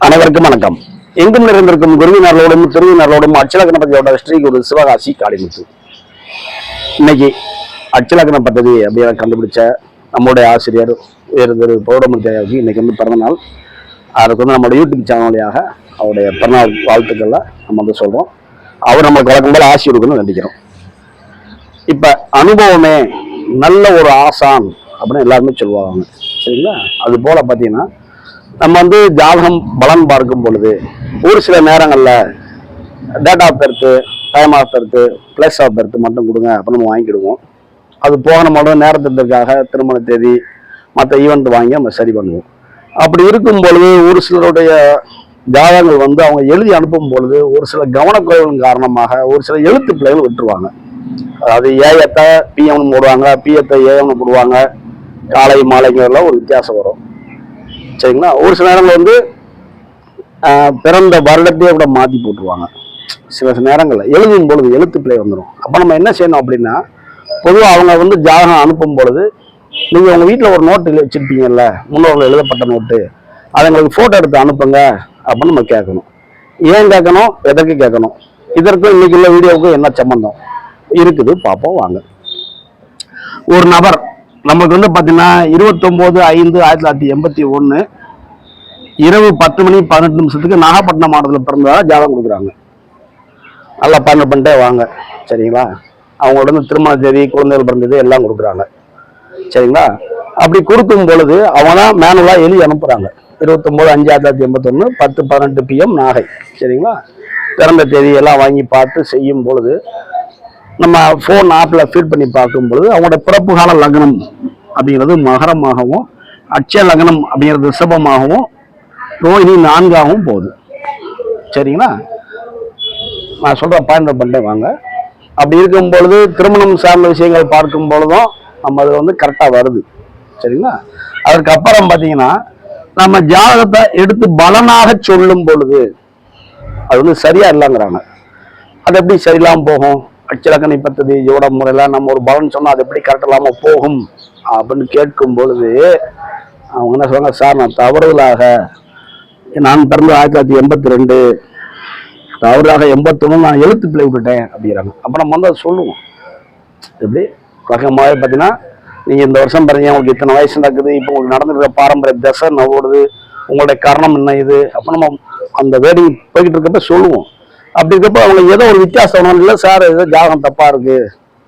அனைவருக்கும் வணக்கம். எங்கும் நிறைந்திருக்கும் குருவினர்களோடும் திருவினர்களோடும் அச்சல கணபதியோட ஸ்ரீ குரு சிவகாசி காளிமுத்து. இன்னைக்கு அச்சல கணபதி அப்படின்னு கண்டுபிடிச்ச நம்முடைய ஆசிரியர் வேறு திரு பௌடமூர்த்தி ஐயாவுக்கு இன்னைக்கு வந்து பிறந்தநாள் அதுக்கு வந்து நம்மளோட யூடியூப் சேனல் வழியாக அவருடைய பிறந்தநாள் வாழ்த்துக்களை நம்ம வந்து சொல்கிறோம் அவர் நம்மளுக்கு வழக்கம் போல ஆசி கொடுக்கணும்னு நம்பிக்கிறோம் இப்போ அனுபவமே நல்ல ஒரு ஆசான் அப்படின்னு எல்லாருமே சொல்லுவாங்க. சரிங்களா? அது போல் பார்த்தீங்கன்னா நம்ம வந்து ஜாதகம் பலன் பார்க்கும் பொழுது ஒரு சில நேரங்களில் date of birth time of birth place of birth மட்டும் கொடுங்க அப்படின்னு நம்ம வாங்கிக்கிடுவோம். அது போக நம்மளோட நேரத்திற்காக திருமண தேதி மற்ற ஈவெண்ட் வாங்கி நம்ம சரி பண்ணுவோம். அப்படி இருக்கும் பொழுது ஒரு சிலருடைய ஜாதகங்கள் வந்து அவங்க எழுதி அனுப்பும் பொழுது ஒரு சில கவனக்குறைவின் காரணமாக ஒரு சில எழுத்து பிள்ளைகள் விட்டுருவாங்க. அதாவது ஏஎத்தை பிஎம்னு போடுவாங்க பிஎத்தை ஏஎம்னு போடுவாங்க காலை மாலைங்கிறதுல ஒரு வித்தியாசம் வரும். சரிங்களா? ஒரு சில நேரங்கள் வந்து பிறந்த வருடத்தையே கூட மாற்றி போட்டுருவாங்க. சில சில நேரங்களில். எழுதும் பொழுது எழுத்து பிள்ளை வந்துடும் அப்போ நம்ம என்ன செய்யணும் அப்படின்னா பொதுவாக அவங்க வந்து ஜாதகம் அனுப்பும் பொழுது நீங்கள் உங்கள் வீட்டில் ஒரு நோட்டு வச்சுருப்பீங்கல்ல? முன்னோர்கள் எழுதப்பட்ட நோட்டு அதை எங்களுக்கு ஃபோட்டோ எடுத்து அனுப்புங்க அப்படின்னு நம்ம கேட்கணும். ஏன் கேட்கணும்? எதற்கு கேட்கணும்? இதற்கும் இன்னைக்கு உள்ள வீடியோவுக்கும் என்ன சம்மந்தம் இருக்குது. பார்ப்போம் வாங்க. ஒரு நபர் நமக்கு வந்து பார்த்தீங்கன்னா இருபத்தொம்போது ஐந்து ஆயிரத்தி தொள்ளாயிரத்தி எண்பத்தி ஒன்று இரவு பத்து மணி பதினெட்டு நிமிஷத்துக்கு நாகப்பட்டினம் மாவட்டத்தில் பிறந்ததாக ஜாதகம் கொடுக்குறாங்க. நல்லா பயணம் பண்ணிட்டே வாங்க. சரிங்களா? அவங்களோட வந்து திருமண தேதி குழந்தைகள் பிறந்தது எல்லாம் கொடுக்குறாங்க. சரிங்களா? அப்படி கொடுக்கும் பொழுது அவங்க தான் மேனுவலாக எழுதி அனுப்புகிறாங்க இருபத்தொம்போது அஞ்சு ஆயிரத்தி தொள்ளாயிரத்தி எண்பத்தொன்று பத்து பதினெட்டு பிஎம் நாகை. சரிங்களா? பிறந்த தேதி எல்லாம் வாங்கி பார்த்து செய்யும் பொழுது நம்ம ஃபோன் ஆப்பில் ஃபீட் பண்ணி பார்க்கும் பொழுது அவங்களோட பிறப்பு கால லக்னம் அப்படிங்கிறது மகரமாகவும் அட்சய லக்னம் அப்படிங்கிறது ரிஷபமாகவும் ரோஹிணி நான்காகவும் போகுது. சரிங்களா? நான் சொல்கிற பாயிண்ட் பண்ணிட்டே வாங்க. அப்படி இருக்கும் பொழுது திருமணம் சார்ந்த விஷயங்கள் பார்க்கும் பொழுதும் நம்ம அதில் வந்து கரெக்டாக வருது. சரிங்களா? அதற்கு அப்புறம் பார்த்தீங்கன்னா நம்ம ஜாதகத்தை எடுத்து பலனாக சொல்லும் பொழுது அது வந்து சரியா இல்லைங்கிறாங்க. அது எப்படி சரியில்லாமல் போகும்? அச்சலக்கணி பத்ததி ஜோட முறையில் நம்ம ஒரு பலன் சொன்னால் அது எப்படி கரெக்ட் இல்லாமல் போகும் அப்படின்னு கேட்கும் பொழுது அவங்க என்ன சொல்றாங்க சார் நான் தவறுதலாக நான் பிறந்த ஆயிரத்தி தொள்ளாயிரத்தி எண்பத்தி ரெண்டு தவறாக எண்பத்தொன்னு நான் எழுத்து பிள்ளை விட்டுட்டேன் அப்படிங்கிறாங்க. அப்போ நம்ம வந்து அதை சொல்லுவோம். எப்படி? வழக்கமாகவே பார்த்தீங்கன்னா நீங்கள் இந்த வருஷம் பாருங்க உங்களுக்கு இத்தனை வயசு நடக்குது இப்போ உங்களுக்கு நடந்துருக்க பாரம்பரிய தசை நவோடுது உங்களுடைய காரணம் என்ன இது? அப்போ நம்ம அந்த வேடிங் போய்கிட்டு இருக்கப்ப சொல்லுவோம். அப்படி இருக்கப்ப அவங்க ஏதோ ஒரு வித்தியாசம் ஒன்றும் இல்லை சார் ஏதோ ஜாதகம் தப்பாக இருக்கு.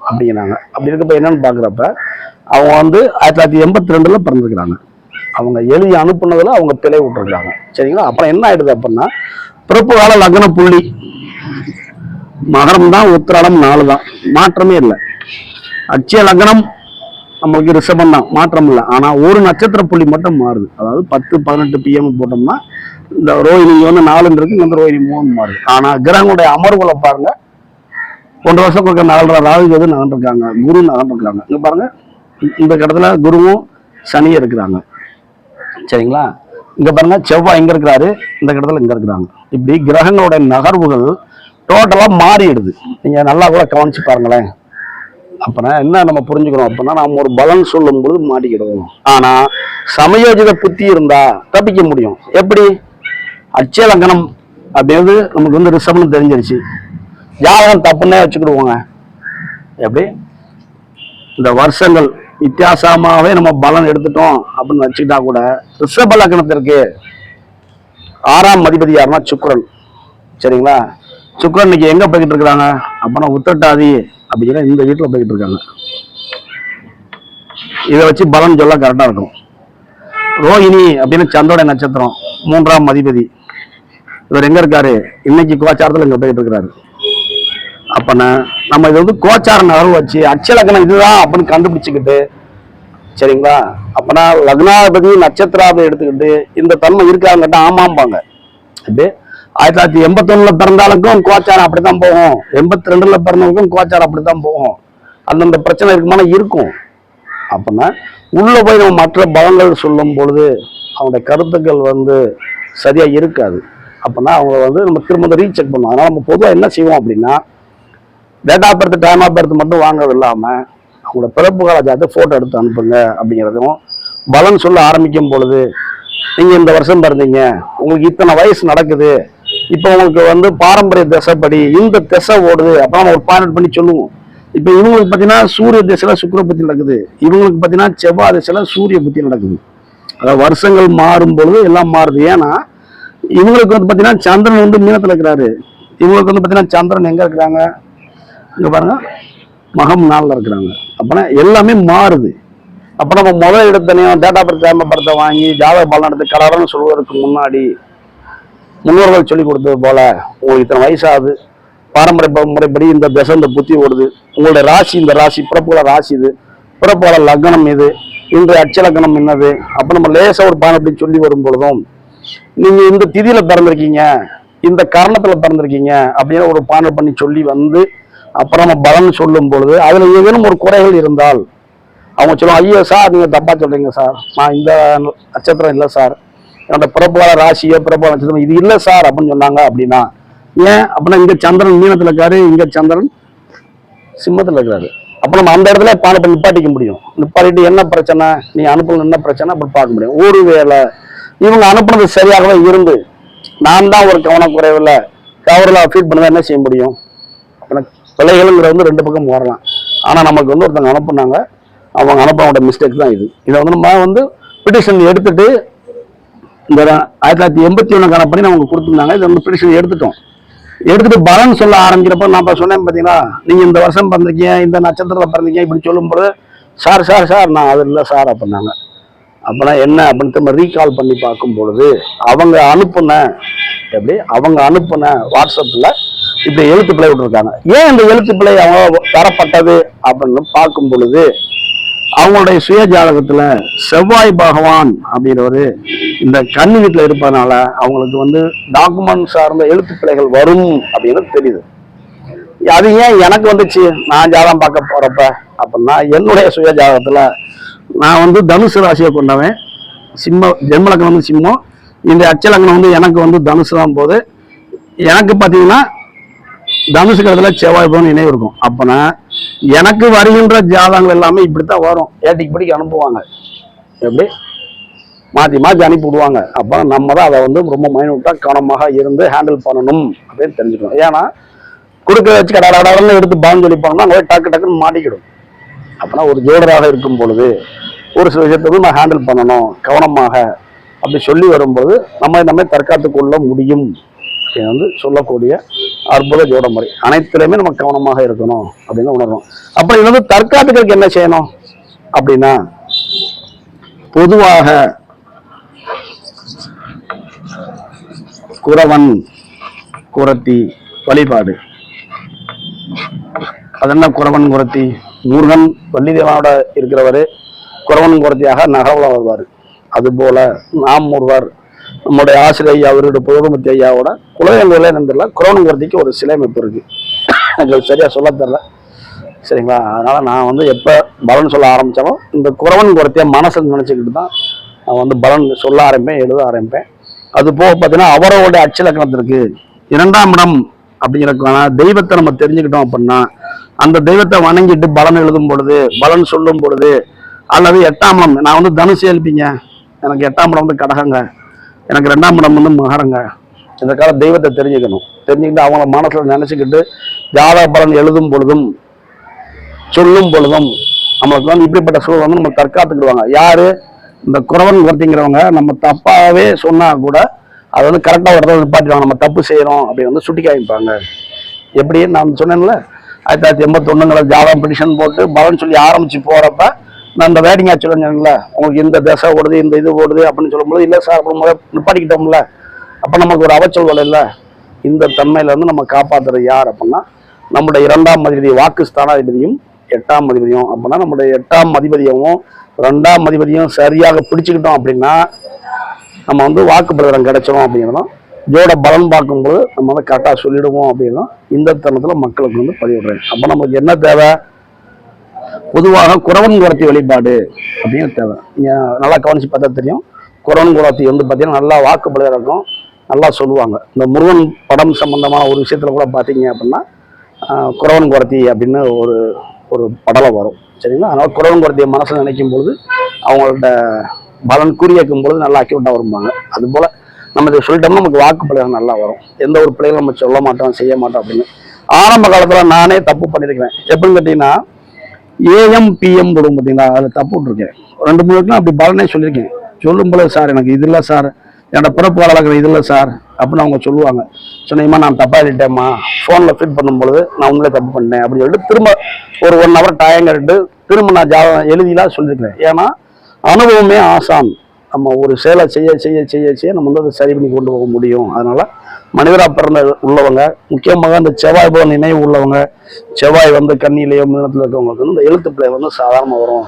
அப்படிங்கிறாங்க. அப்படி இருக்கப்ப என்னன்னு பார்க்குறப்ப அவங்க வந்து ஆயிரத்தி தொள்ளாயிரத்தி எண்பத்தி ரெண்டில் பிறந்திருக்கிறாங்க. அவங்க எழுதி அனுப்புனதுல அவங்க பிழை விட்டுருக்காங்க. சரிங்களா? அப்புறம் என்ன ஆயிடுது அப்படின்னா பிறப்பு கால லக்ன புள்ளி. மகரம் தான் உத்திராடம் நாலு தான். மாற்றமே இல்லை. அச்சய லக்னம் நம்மளுக்கு ரிஷபம் தான். மாற்றம் இல்லை. ஆனா ஒரு நட்சத்திர புள்ளி மட்டும் மாறுது. அதாவது பத்து பதினெட்டு பிஎம் போட்டோம்னா இந்த ரோஹிணி வந்து நாலுன்னு இருக்கு இங்க வந்து ரோஹிணி மூணு மாறு ஆனா கிரகங்களுடைய அமர்வுகளை பாருங்க. ஒன்றரை வருஷம் கொடுக்க நாலரை ராகு எது நகர்ந்துருக்காங்க குரு நகர்ந்துருக்காங்க இங்க பாருங்க. இந்த இடத்துல குருவும் சனியும் இருக்கிறாங்க. சரிங்களா? இங்க பாருங்க செவ்வாய் இங்க இருக்கிறாரு? இந்த இடத்துல இங்க இருக்கிறாங்க. இப்படி கிரகங்களுடைய நகர்வுகள் டோட்டலா மாறிடுது. நீங்க நல்லா கூட கவனிச்சு பாருங்களேன். அப்பனா என்ன நம்ம புரிஞ்சுக்கிறோம் அப்படின்னா நம்ம ஒரு பலன் சொல்லும் பொழுது மாட்டிக்கிடுவோம். ஆனா சமயோஜித புத்தி இருந்தா தப்பிக்க முடியும். எப்படி? அச்சய லக்கணம் அப்படிங்கிறது நமக்கு வந்து ரிஷபம்னு தெரிஞ்சிருச்சு. ஜாதகம் தப்புன்னே வச்சுக்கிடுவோங்க. எப்படி? இந்த வருஷங்கள் வித்தியாசமாகவே நம்ம பலன் எடுத்துட்டோம் அப்படின்னு வச்சுக்கிட்டா கூட ரிஷப லக்னத்திற்கு ஆறாம் அதிபதி யாருன்னா சுக்கிரன். சரிங்களா? சுக்கிரன் இன்னைக்கு எங்க போய்கிட்டு இருக்கிறாங்க? அப்பனா உத்தட்டாதி அப்படிங்கிற இந்த வீட்டில் போய்கிட்டு இருக்காங்க. இதை வச்சு பலன் சொல்ல கரெக்டா இருக்கும். ரோஹிணி அப்படின்னு சந்தோட நட்சத்திரம் மூன்றாம் அதிபதி. இவர் எங்க இருக்காரு? இன்னைக்கு கோச்சாரத்துல இங்க போயிட்டு இருக்கிறாரு. அப்பனா நம்ம இது வந்து கோச்சார நகர்வு வச்சு அச்சலக்கணம் இதுதான் அப்படின்னு கண்டுபிடிச்சுக்கிட்டு சரிங்களா? அப்பனா லக்னாதிபதி நட்சத்திராபதி எடுத்துக்கிட்டு இந்த தன்மை இருக்காங்கட்ட ஆமாம்பாங்க. அப்படி ஆயிரத்தி தொள்ளாயிரத்தி எண்பத்தொன்னுல பிறந்தாலுக்கும் கோச்சாரம் அப்படித்தான் போகும். எண்பத்தி ரெண்டுல பிறந்தவங்களுக்கும் கோச்சாரம் அப்படித்தான் போகும். அந்தந்த பிரச்சனை இருக்குமான இருக்கும். அப்படின்னா உள்ள போய் நம்ம மற்ற பலங்கள் சொல்லும் பொழுது அவனுடைய கருத்துக்கள் வந்து சரியா இருக்காது. அப்பனா அவங்க வந்து நம்ம திரும்ப ரீசெக் பண்ணுவோம். அதனால் நம்ம பொதுவாக என்ன செய்வோம் அப்படின்னா date of birth time of birth மட்டும் வாங்குறது இல்லாமல் அவங்களோட பிறப்பு கால ஜாதகத்தை ஃபோட்டோ எடுத்து அனுப்புங்க அப்படிங்கிறதும் பலன் சொல்ல ஆரம்பிக்கும் பொழுது நீங்கள் இந்த வருஷம் பிறந்தீங்க உங்களுக்கு இத்தனை வயசு நடக்குது இப்போ உங்களுக்கு வந்து பாரம்பரிய திசைப்படி இந்த திசை ஓடுது அப்போ நம்ம ஒரு பாயிண்ட் பண்ணி சொல்லுவோம். இப்போ இவங்களுக்கு பார்த்தீங்கன்னா சூரிய திசையில சுக்கர புத்தி நடக்குது. இவங்களுக்கு பார்த்தீங்கன்னா செவ்வாய் திசையில சூரிய புத்தி நடக்குது. அதாவது வருஷங்கள் மாறும் பொழுது எல்லாம் மாறுது. ஏன்னா இவங்களுக்கு வந்து பார்த்தீங்கன்னா சந்திரன் வந்து மீனத்தில் இருக்கிறாரு. இவங்களுக்கு வந்து பார்த்தீங்கன்னா சந்திரன் எங்க இருக்கிறாங்க? இங்கே பாருங்க. மகம் நாளில் இருக்கிறாங்க. அப்போனா எல்லாமே மாறுது. அப்போ நம்ம முதல் இடத்தனையும் டேட்டா பர்த் டைம் படத்தை வாங்கி ஜாதக பலன் எடுத்து கடறன்னு சொல்வதற்கு முன்னாடி முன்னோர்கள் சொல்லி கொடுத்தது போல உங்களுக்கு இத்தனை வயசாகுது. பாரம்பரிய ப- முறைப்படி இந்த திசை இந்த புத்தி ஓடுது. உங்களுடைய ராசி இந்த ராசி பிறப்புகள ராசி இது. பிறப்புகள லக்னம் இது. இன்று அச்சலக்கணம் என்னது? அப்போ நம்ம லேசாக ஒரு பானம் அப்படின்னு சொல்லி வரும் பொழுதும் நீங்க இந்த திதியில பிறந்திருக்கீங்க இந்த காரணத்துல பிறந்திருக்கீங்க அப்படின்னு ஒரு பானை பண்ணி சொல்லி வந்து அப்புறம் நம்ம பலன் சொல்லும் பொழுது அதுல ஏதேனும் ஒரு குறைகள் இருந்தால் அவங்க சொல்லுவாங்க ஐயோ சார் நீங்க தப்பா சொல்றீங்க சார். நான் இந்த நட்சத்திரம் இல்லை சார். என்னோட பிறப்புகால ராசியோ பிறப்பு நட்சத்திரம் இது இல்லை சார் அப்படின்னு சொன்னாங்க அப்படின்னா ஏன்? அப்படின்னா இங்க சந்திரன் மீனத்துல இருக்காரு இங்க சந்திரன் சிம்மத்துல இருக்காரு. அப்போ நம்ம அந்த இடத்துல பானை நிப்பாட்டிக்க முடியும். நிப்பாட்டிட்டு என்ன பிரச்சனை? நீ அனுப்பணும் என்ன பிரச்சனை? அப்படி பார்க்க முடியும். ஒருவேளை இவங்க அனுப்புனது சரியாகவே இருந்து நான் தான் ஒரு கவனக்குறைவில் கவரில் ஃபீட் பண்ணதான் என்ன செய்ய முடியும்? எனக்கு பிள்ளைகளுங்கிற வந்து ரெண்டு பக்கம் வரலாம் ஆனால் நமக்கு வந்து ஒருத்தவங்க அனுப்புனாங்க. அவங்க அனுப்பினோட மிஸ்டேக் தான் இது. இதை வந்து நம்ம வந்து பிட்டிஷன் எடுத்துட்டு இந்த ஆயிரத்தி தொள்ளாயிரத்தி எண்பத்தி ஒன்று கணப்படி அவங்க கொடுத்துருந்தாங்க. இதை வந்து பிட்டிஷன் எடுத்துட்டோம். எடுத்துட்டு பலன் சொல்ல ஆரம்பிக்கிறப்ப நான் இப்போ சொன்னேன் பார்த்தீங்களா நீங்கள் இந்த வருஷம் பிறந்திருக்கீங்க இந்த நட்சத்திரத்தில் பிறந்திருக்கீங்க இப்படி சொல்லும்போது சார் சார் சார் நான் அது இல்லை சார் அப்படின்னாங்க. அப்போனா என்ன அப்படின்னு திரும்ப ரீகால் பண்ணி பார்க்கும் பொழுது அவங்க அனுப்புன எப்படி? அவங்க அனுப்புன வாட்ஸ்அப்பில் இப்படி எழுத்து பிள்ளை விட்டுருக்காங்க. ஏன் இந்த எழுத்து பிள்ளை அவங்க தரப்பட்டது அப்படின்னு பார்க்கும் பொழுது அவங்களுடைய சுய ஜாதகத்துல செவ்வாய் பகவான் அப்படின்றவர் இந்த கண்ணு வீட்டில் இருப்பதனால அவங்களுக்கு வந்து டாக்குமெண்ட் சார்ந்த எழுத்து பிள்ளைகள் வரும் அப்படின்னு தெரியுது. அது ஏன் எனக்கு வந்துச்சு? நான் ஜாதகம் பார்க்க போறப்ப அப்படின்னா என்னுடைய சுய ஜாதகத்துல நான் வந்து தனுசு ராசியை கொண்டவன். சிம்ம ஜென்மலக்கணம் வந்து சிம்மம். இந்த அச்சலக்கணம் வந்து எனக்கு வந்து தனுசு தான் போது எனக்கு பார்த்தீங்கன்னா தனுசு கடத்துல செவ்வாய் பவன் நினைவு இருக்கும். அப்போனா எனக்கு வருகின்ற ஜாதகங்கள் எல்லாமே இப்படித்தான் வரும். ஏட்டிக்கு படிக்கு அனுப்புவாங்க. எப்படி? மாற்றி மாற்றி அனுப்பி விடுவாங்க. அப்போ நம்ம தான் அதை வந்து ரொம்ப மைனூட்டாக கவனமாக இருந்து ஹேண்டில் பண்ணணும் அப்படின்னு தெரிஞ்சுக்கணும். ஏன்னா கொடுக்க வச்சு கடை எடுத்து பான்னு சொல்லிப்பாங்கன்னா போனோம்னா டக்கு டக்குன்னு மாட்டிக்கிடும். அப்படின்னா ஒரு ஜோடராக இருக்கும் பொழுது ஒரு சில விஷயத்தை நம்ம நான் ஹேண்டில் பண்ணணும் கவனமாக அப்படி சொல்லி வரும்போது நம்ம நம்ம தற்காத்து கொள்ள முடியும் அப்படின்னு வந்து சொல்லக்கூடிய அற்புத ஜோட முறை. அனைத்துலையுமே நம்ம கவனமாக இருக்கணும் அப்படின்னு உணரணும். அப்போ இது வந்து தற்காத்துக்களுக்கு என்ன செய்யணும்? அப்படின்னா பொதுவாக குறவன் குரத்தி வழிபாடு. அது என்ன குறவன் குரத்தி முருகன் வள்ளிதேவனோட இருக்கிறவர் குறவன் குரத்தியாக நகரவள வருவார். அதுபோல நாம் ஒருவர் நம்முடைய ஆசிரியர் ஐயா அவருடைய புகழ்மத்தி ஐயாவோட குலதெய்வங்களே நம்பர்ல குறவன் குரத்திக்கு ஒரு சிலை அமைப்பு இருக்கு. எனக்கு சரியாக சொல்ல தெரில சரிங்களா? அதனால நான் வந்து எப்போ பலன் சொல்ல ஆரம்பித்தாலும் இந்த குறவன் குறத்தைய மனசில் நினச்சிக்கிட்டு தான் நான் வந்து பலன் சொல்ல ஆரம்பிப்பேன் எழுத ஆரம்பிப்பேன். அது போக பார்த்தீங்கன்னா அவரோட அச்சலக்கணத்திற்கு இரண்டாம் இடம் அப்படிங்கிறதுக்கான தெய்வத்தை நம்ம தெரிஞ்சுக்கிட்டோம் அப்படின்னா அந்த தெய்வத்தை வணங்கிட்டு பலன் எழுதும் பொழுது பலன் சொல்லும் பொழுது அல்லது எட்டாம் இடம். நான் வந்து தனுசு எழுப்பிங்க எனக்கு எட்டாம் இடம் வந்து கடகங்க. எனக்கு ரெண்டாம் இடம் வந்து மகரங்க. இந்த கால தெய்வத்தை தெரிஞ்சுக்கணும். தெரிஞ்சுக்கிட்டு அவங்கள மனசில் நினச்சிக்கிட்டு ஜாத பலன் எழுதும் பொழுதும் சொல்லும் பொழுதும் நம்மளுக்கு வந்து இப்படிப்பட்ட சூழல் வந்து நம்ம தற்காத்துக்கிடுவாங்க. யாரு? இந்த குறவன் ஒருத்திங்கிறவங்க நம்ம தப்பாகவே சொன்னால் கூட அதை வந்து கரெக்டாக ஒரு இடத்துல நிப்பாட்டிடுவாங்க. நம்ம தப்பு செய்கிறோம் அப்படின்னு வந்து சுட்டி காமிப்பாங்க எப்படி நான் சொன்னேன்ல ஆயிரத்தி தொள்ளாயிரத்தி எண்பத்தொன்னுங்கிற ஜாதகம் பிடிஷன் போட்டு பலன் சொல்லி ஆரம்பிச்சு போகிறப்ப நான் இந்த ஆச்சு சொல்லுங்கல்ல உங்களுக்கு இந்த தசை ஓடுது இந்த இது ஓடுது அப்படின்னு சொல்லும்போது இல்லை சார் அப்புறம் முதல்ல நிப்பாட்டிக்கிட்டோம்ல. அப்போ நமக்கு ஒரு அவச்சொல் இல்லை. இந்த தன்மையிலேருந்து நம்ம காப்பாத்துறது யார் அப்படின்னா நம்முடைய இரண்டாம் அதிபதி வாக்கு ஸ்தானாதிபதியும் எட்டாம் அதிபதியும். அப்படின்னா நம்முடைய எட்டாம் அதிபதியும் ரெண்டாம் அதிபதியும் சரியாக பிடிச்சுக்கிட்டோம் அப்படின்னா நம்ம வந்து வாக்கு பிரதரம் கிடைச்சிடும் அப்படிங்கிறதும் இதோட பலன் பார்க்கும்போது நம்ம வந்து கரெக்டாக சொல்லிடுவோம் அப்படின்னா இந்த தருணத்தில் மக்களுக்கு வந்து பதிவிடுறேன் அப்போ நமக்கு என்ன தேவை? பொதுவாக குறவன் குரத்தி வழிபாடு அப்படின்னு தேவை. நீங்கள் நல்லா கவனிச்சு பார்த்தா தெரியும். குறவன் குரத்தி வந்து பார்த்தீங்கன்னா நல்லா வாக்குப்படையாக இருக்கும். நல்லா சொல்லுவாங்க. இந்த முருகன் படம் சம்பந்தமான ஒரு விஷயத்தில் கூட பார்த்தீங்க அப்படின்னா குறவன் குரத்தி அப்படின்னு ஒரு ஒரு படலை வரும். சரிங்களா? அதனால் குறவன் குரத்தியை மனசில் நினைக்கும் பொழுது அவங்கள்ட்ட பலன் குறியேக்கும் பொழுது நல்லா அக்யூட்டாக வரும்பாங்க. அதுபோல் நம்ம இதை சொல்லிட்டோம்னா நமக்கு வாக்கு பிள்ளைகள் நல்லா வரும். எந்த ஒரு பிள்ளைகளும் நம்ம சொல்ல மாட்டோம் செய்ய மாட்டோம் அப்படின்னு. ஆரம்ப காலத்தில் நானே தப்பு பண்ணியிருக்கிறேன். எப்படின்னு கேட்டீங்கன்னா ஏஎம் பிஎம் போடும் பார்த்தீங்களா? அதில் தப்பு விட்டுருக்கேன். ரெண்டு மூணு அப்படி பலனே சொல்லியிருக்கேன். சொல்லும் போல சார் எனக்கு இது இல்லை சார். என்னோட பிறப்பு வழக்கிற இது இல்லை சார் அப்படின்னு அவங்க சொல்லுவாங்க. சொன்னீங்கம்மா நான் தப்பாக எழுதிட்டேம்மா. ஃபோனில் ஃபிட் பண்ணும்பொழுது நான் உங்களே தப்பு பண்ணேன் அப்படின்னு சொல்லிட்டு திரும்ப ஒரு ஒன் ஹவர் டயம் கட்டு திரும்ப நான் ஜா எழுதிலாம் சொல்லியிருக்கிறேன். ஏன்னா அனுபவமே ஆசான். நம்ம ஒரு செயலை செய்ய செய்ய செய்ய செய்ய நம்ம வந்து அதை சரி பண்ணி கொண்டு போக முடியும். அதனால மனிதராக பிறந்த உள்ளவங்க முக்கியமாக இந்த செவ்வாய் போல நினைவு உள்ளவங்க செவ்வாய் வந்து கண்ணிலேயோ மிதனத்தில் இருக்கவங்களுக்கு வந்து இந்த எழுத்து பிள்ளை வந்து சாதாரணமாக வரும்.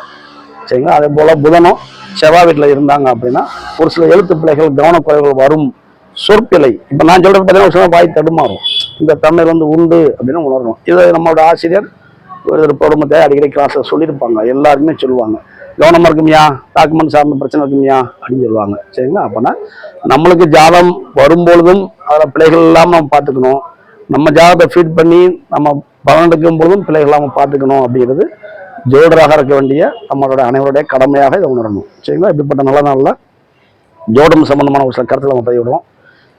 சரிங்களா? அதே போல் புதனும் செவ்வாய் வீட்டில் இருந்தாங்க அப்படின்னா ஒரு சில எழுத்து பிள்ளைகள் கவனக்குறைவுகள் வரும். சொற்பிழை. இப்போ நான் சொல்றது பார்த்தீங்கன்னா ஒரு சில வாய் தடுமாறும். இந்த தமிழ் வந்து உண்டு அப்படின்னு உணரணும். இதை நம்மளோட ஆசிரியர் ஒரு பொறுமத்தை அடிக்கடி கிளாஸில் சொல்லியிருப்பாங்க. எல்லாருமே சொல்லுவாங்க. கவனமாக இருக்குமியா? டாக்குமெண்ட் சார்ந்த பிரச்சனை இருக்குமியா? அப்படின்னு சொல்லுவாங்க. சரிங்களா? அப்போனா நம்மளுக்கு ஜாதம் வரும்பொழுதும் அதில் பிழைகள் இல்லாமல் நம்ம பார்த்துக்கணும். நம்ம ஜாதத்தை ஃபீட் பண்ணி நம்ம பலன் எடுக்கும் பொழுதும் பிழைகள் இல்லாமல் பார்த்துக்கணும் அப்படிங்கிறது ஜோடராக இருக்க வேண்டிய நம்மளோட அனைவருடைய கடமையாக இதை உணரணும். சரிங்களா? இப்படிப்பட்ட நல்ல நாளில் ஜோடம் சம்மந்தமான ஒரு சில கருத்தில் நம்ம பதிவிடுவோம்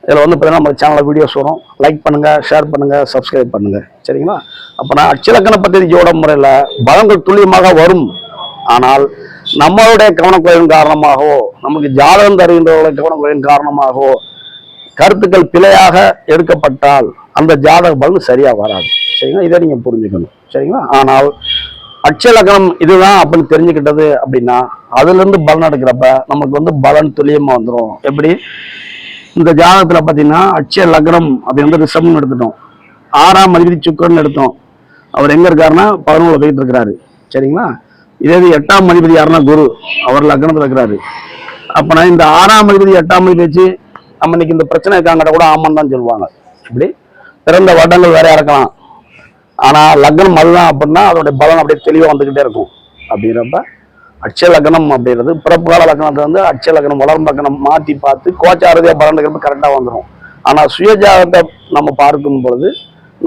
இதில் வந்து பார்த்தீங்கன்னா நம்ம சேனலில் வீடியோஸ் வரும். லைக் பண்ணுங்கள் ஷேர் பண்ணுங்கள் சப்ஸ்கிரைப் பண்ணுங்கள் சரிங்களா? அப்போ நான் அச்சலக்கண பദ്ധதி ஜோட முறையில் பலங்கள் துல்லியமாக வரும். ஆனால் நம்மளுடைய கவனக்குறைவின் காரணமாகவோ நமக்கு ஜாதகம் தருகின்றவர்களுடைய கவனக்குறைவின் காரணமாகவோ கருத்துக்கள் பிழையாக எடுக்கப்பட்டால் அந்த ஜாதக பலன் சரியாக வராது. சரிங்களா? இதை நீங்கள் புரிஞ்சுக்கணும். சரிங்களா? ஆனால் அட்சலக்கணம் இதுதான் அப்படின்னு தெரிஞ்சுக்கிட்டது அப்படின்னா அதுலேருந்து பலன் எடுக்கிறப்ப நமக்கு வந்து பலன் துல்லியமாக வந்துடும் எப்படி? இந்த ஜாதகத்தில் பார்த்தீங்கன்னா அட்சய லக்னம் அது வந்து ரிஷம்னு எடுத்துட்டோம். ஆறாம் அதிபதி சுக்கரன் எடுத்தோம். அவர் எங்கே இருக்காருன்னா பதினோரு போயிட்டு இருக்கிறாரு. சரிங்களா? இதே இது எட்டாம் அதிபதி யாருன்னா குரு. அவர் லக்னத்தில் இருக்கிறாரு. நான் இந்த ஆறாம் அதிபதி எட்டாம் அதிபதி வச்சு நம்ம இன்னைக்கு இந்த பிரச்சனை இருக்காங்கிட்ட கூட ஆமான்னு தான் சொல்லுவாங்க. இப்படி பிறந்த வட்டங்கள் வேறையா இருக்கலாம். ஆனால் லக்னம் அதுதான் அப்படின்னா அதோடைய பலன் அப்படியே தெளிவாக வந்துக்கிட்டே இருக்கும். அப்படிங்கிறப்ப அட்சய லக்னம் அப்படிங்கிறது பிறப்பு கால லக்னத்தை வந்து அட்சய லக்னம் வளரும் லக்னம் மாற்றி பார்த்து கோச்சாரதியாக பலன்கிறது கரெக்டாக வந்துடும் ஆனால் சுயஜாதத்தை நம்ம பார்க்கும் பொழுது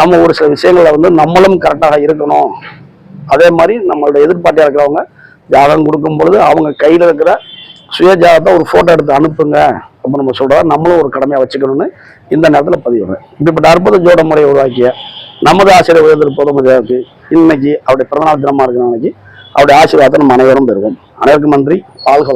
நம்ம ஒரு சில விஷயங்களை வந்து நம்மளும் கரெக்டாக இருக்கணும். அதே மாதிரி நம்மளோட எதிர்பார்ட்டியாக இருக்கிறவங்க ஜாதகம் கொடுக்கும் பொழுது அவங்க கையில் இருக்கிற சுயஜாதத்தை ஒரு ஃபோட்டோ எடுத்து அனுப்புங்க அப்படின்னு நம்ம சொல்கிறோம் நம்மளும் ஒரு கடமையாக வச்சுக்கணும்னு இந்த நேரத்தில் பதிவுறேன். இப்படிப்பட்ட அற்புத ஜோட முறையை உருவாக்கிய நமது ஆசிரியர் உயர்ந்திரு பொதுமதியாருக்கு இன்னைக்கு அவருடைய பிறந்தநாள் தினமாக இருக்கிற அன்னைக்கு அவருடைய ஆசீர்வாதத்தை நம்ம அனைவரும் பெறுவோம். அனைவருக்கும் நன்றி. வாழ்க